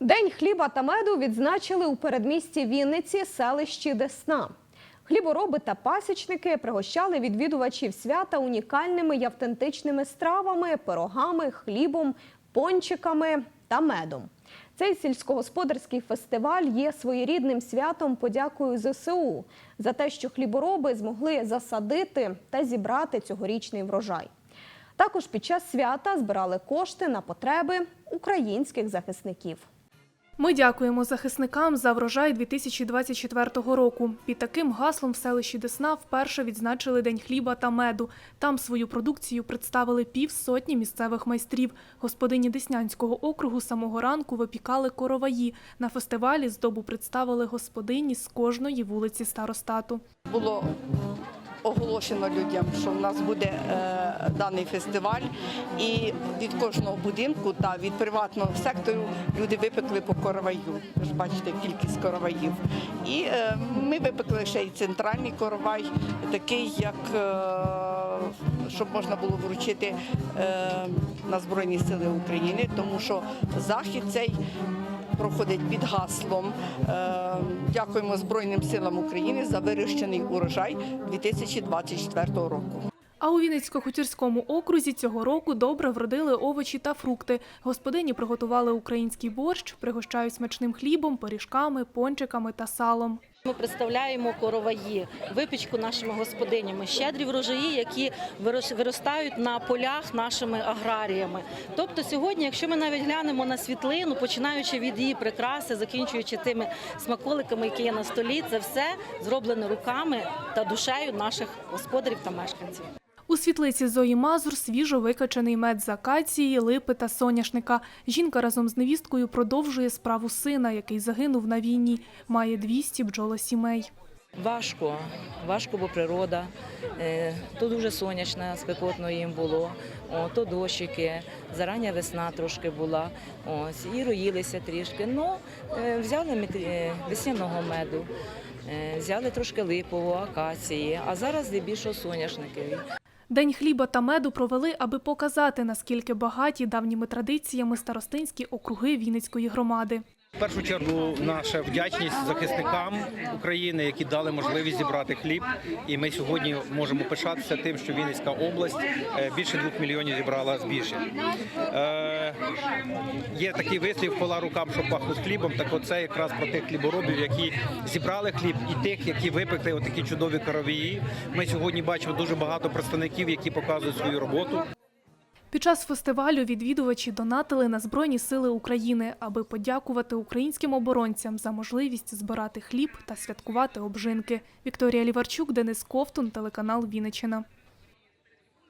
День хліба та меду відзначили у передмісті Вінниці селищі Десна. Хлібороби та пасічники пригощали відвідувачів свята унікальними й автентичними стравами, пирогами, хлібом, пончиками та медом. Цей сільськогосподарський фестиваль є своєрідним святом подякою ЗСУ за те, що хлібороби змогли засадити та зібрати цьогорічний врожай. Також під час свята збирали кошти на потреби українських захисників. Ми дякуємо захисникам за врожай 2024 року. Під таким гаслом в селищі Десна вперше відзначили День хліба та меду. Там свою продукцію представили півсотні місцевих майстрів. Господині Деснянського округу самого ранку випікали короваї. На фестивалі здобу представили господині з кожної вулиці старостату. було оголошено людям, що в нас буде е, даний фестиваль, і від кожного будинку та від приватного сектору люди випекли по короваю. Ви ж бачите кількість короваїв. І е, ми випекли ще й центральний коровай, такий, як е, щоб можна було вручити е, на Збройні Сили України, тому що захід цей проходить під гаслом е, Дякуємо Збройним силам України за вирощений урожай 2024 року. А у Вінницько-Хутірському окрузі цього року добре вродили овочі та фрукти. Господині приготували український борщ, пригощають смачним хлібом, пиріжками, пончиками та салом. Ми представляємо короваї, випічку нашими господинями, щедрі врожаї, які вирос- виростають на полях нашими аграріями. Тобто сьогодні, якщо ми навіть глянемо на світлину, починаючи від її прикраси, закінчуючи тими смаколиками, які є на столі, це все зроблено руками та душею наших господарів та мешканців. У світлиці Зої Мазур свіжо викачаний мед з акації, липи та соняшника. Жінка разом з невісткою продовжує справу сина, який загинув на війні. Має 200 бджолосімей. Важко, важко, бо природа. Е, То дуже сонячно, спекотно їм було, то дощики, зарання весна трошки була, ось, і роїлися трішки. Ну, е, взяли е, весняного меду, взяли трошки липового, акації, а зараз здебільшого соняшники. День хліба та меду провели, аби показати, наскільки багаті давніми традиціями старостинські округи Вінницької громади. В першу чергу наша вдячність захисникам України, які дали можливість зібрати хліб. І ми сьогодні можемо пишатися тим, що Вінницька область е, більше двох мільйонів зібрала збіжжя. Е, є такий вислів пола рукам, що пахнуть хлібом. Так оце якраз про тих хліборобів, які зібрали хліб, і тих, які випекли отакі чудові коровії. Ми сьогодні бачимо дуже багато представників, які показують свою роботу. Під час фестивалю відвідувачі донатили на Збройні сили України, аби подякувати українським оборонцям за можливість збирати хліб та святкувати обжинки. Вікторія Ліварчук, Денис Ковтун, телеканал Вінниччина.